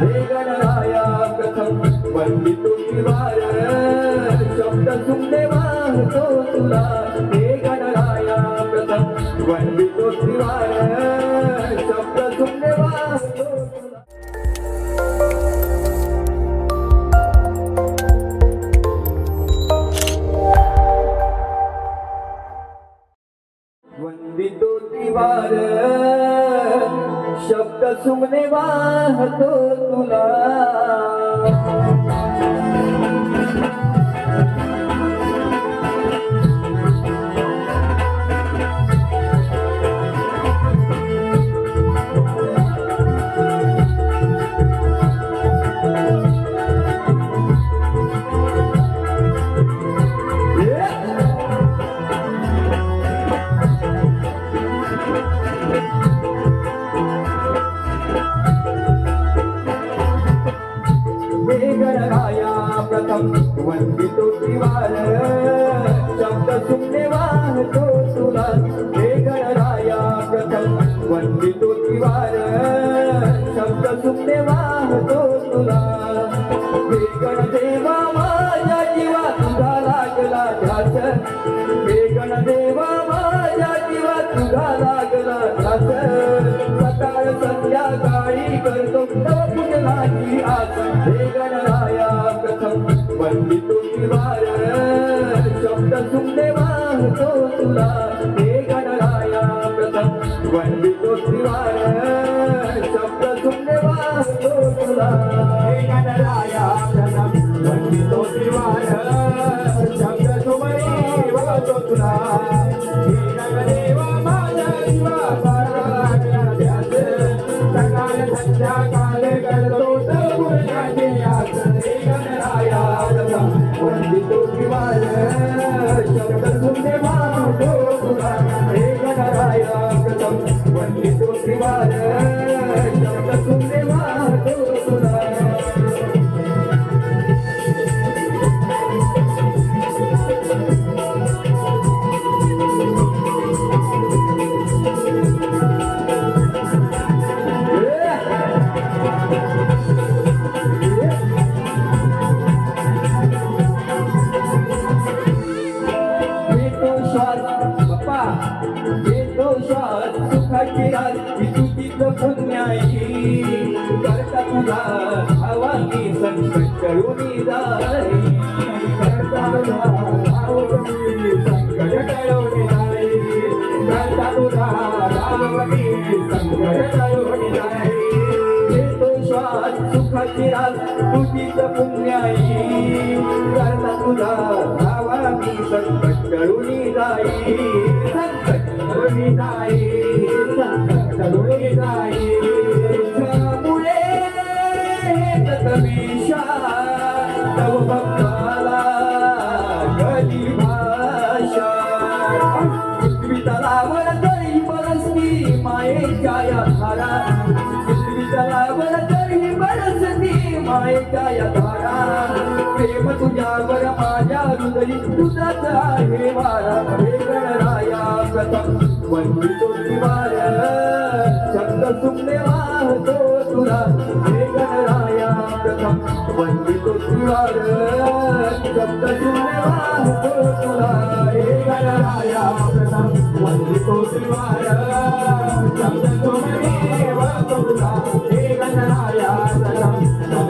हे गणराया प्रथम वंदितो शिवाय शब्द सुमने वाहतो तुला हे गणराया प्रथम वर्णितो शिवाय शब्द सुमने वाहतो तुला। गणराया प्रथम वंदितो त्रिवार शब्द सुमने वाहतो तुला हे गणराया प्रथम वंदितो त्रिवार शब्द सुमने वाहतो तुला हे गणदेवा माझ्या जीवा तुझा लागला ध्यास. हे गणदेवा माझ्या जीवा तुझा लागला ध्यास. सकाळ संध्याकाळी करतो तव पूजनाची आसन हे प्रथम वंदितो शब्द सुमने वाहतो तुला हे गणराया प्रथम वंदितो शिवाय शब्द वाहतो तुला हे गणराया प्रथम शब्द वाहतो तुला प्रथम वंदितो श्वास सुखाची राज विसुतीच पुण्याई करता तुझा हवा संकट टळून जाई करता तुझा हवा संकट टळून जाई करता तुझा हवा संकट टळून जाई येतो श्वास सुखाची रात तुझीच पुण्याई. करता तुझा धावा मी संकट टळून जाई प्रेम तुझ्यावर माझ्या हृदयी तुझाच आहे वारा. हे गणराया प्रथम वंदितो शिवाय शब्द सुमने वाहतो तुला हे गणराया प्रथम वंदितो शिवाय शब्द सुमने वाहतो तुला हे गणराया प्रथम वंदितो शिवाय शब्द सुमने वाहतो तुला हे गणराया प्रथम